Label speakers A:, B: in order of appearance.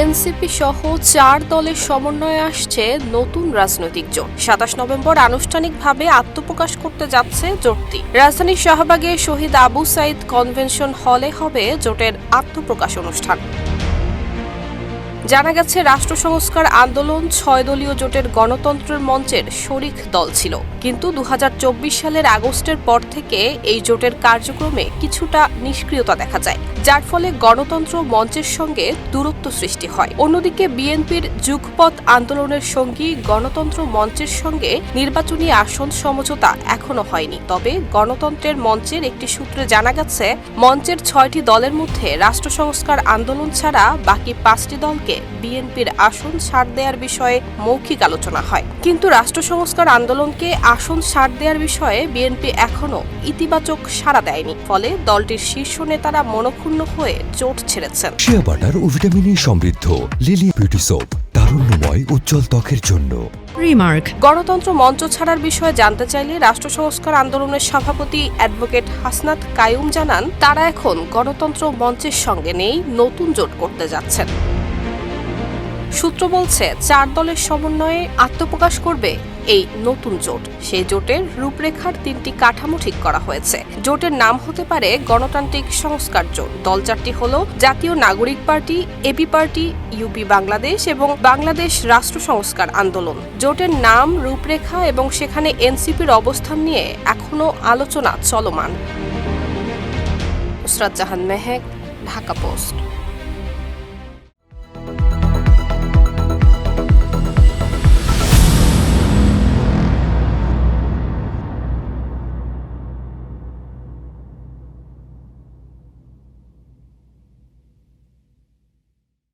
A: NCP সহ চার দলের সমন্বয়ে আসছে নতুন রাজনৈতিক জোট। সাতাশ নভেম্বর আনুষ্ঠানিকভাবে আত্মপ্রকাশ করতে যাচ্ছে জোটটি। রাজধানীর শাহবাগে শহীদ আবু সাইদ কনভেনশন হলে হবে জোটের আত্মপ্রকাশ অনুষ্ঠান। জানা গেছে, রাষ্ট্র সংস্কার আন্দোলন ছয় দলীয় জোটের গণতন্ত্রের মঞ্চের শরিক দল ছিল। কিন্তু দু হাজার চব্বিশ সালের আগস্টের পর থেকে এই জোটের কার্যক্রমে কিছুটা নিষ্ক্রিয়তা দেখা যায়, যার ফলে গণতন্ত্র মঞ্চের সঙ্গে দূরত্ব সৃষ্টি হয়। অন্যদিকে, বিএনপির যুগপথ আন্দোলনের সঙ্গী গণতন্ত্র মঞ্চের সঙ্গে নির্বাচনী আসন সমঝোতা এখনও হয়নি। তবে গণতন্ত্রের মঞ্চের একটি সূত্রে জানা গেছে, মঞ্চের ছয়টি দলের মধ্যে রাষ্ট্র সংস্কার আন্দোলন ছাড়া বাকি পাঁচটি দলকে বিএনপির আসন ছাড় দেওয়ার বিষয়ে মৌখিক আলোচনা হয়। কিন্তু রাষ্ট্র সংস্কার আন্দোলনকে আসন ছাড় দেওয়ার বিষয়ে বিএনপি এখনও ইতিবাচক সাড়া দেয়নি। ফলে দলটির শীর্ষ নেতারা মনক্ষুণ্ণ হয়ে জোট ছেড়েছেন।
B: শিয়া বাটার ও ভিটামিনে সমৃদ্ধ লিলি বিউটি সোপ তারুণ্যময় উজ্জ্বল ত্বকের জন্য।
C: রিমার্ক।
A: গণতন্ত্র মঞ্চ ছাড়ার বিষয়ে জানতে চাইলে রাষ্ট্র সংস্কার আন্দোলনের সভাপতি অ্যাডভোকেট হাসনাত কায়ুম জানান তারা এখন গণতন্ত্র মঞ্চের সঙ্গে নেই নতুন জোট করতে যাচ্ছেন। সূত্র বলছে, চার দলের সমন্বয়ে আত্মপ্রকাশ করবে এই নতুন জোট। সেই জোটের রূপরেখার তিনটি কাঠামো ঠিক করা হয়েছে। জোটের নাম হতে পারে গণতান্ত্রিক সংস্কার জোট। দল চারটি হল জাতীয় নাগরিক party AB party UP Bangladesh এবং বাংলাদেশ রাষ্ট্র সংস্কার আন্দোলন। জোটের নাম, রূপরেখা এবং সেখানে এনসিপির অবস্থান নিয়ে এখনও আলোচনা চলমান। জাহান মেহেক, ঢাকা পোস্ট।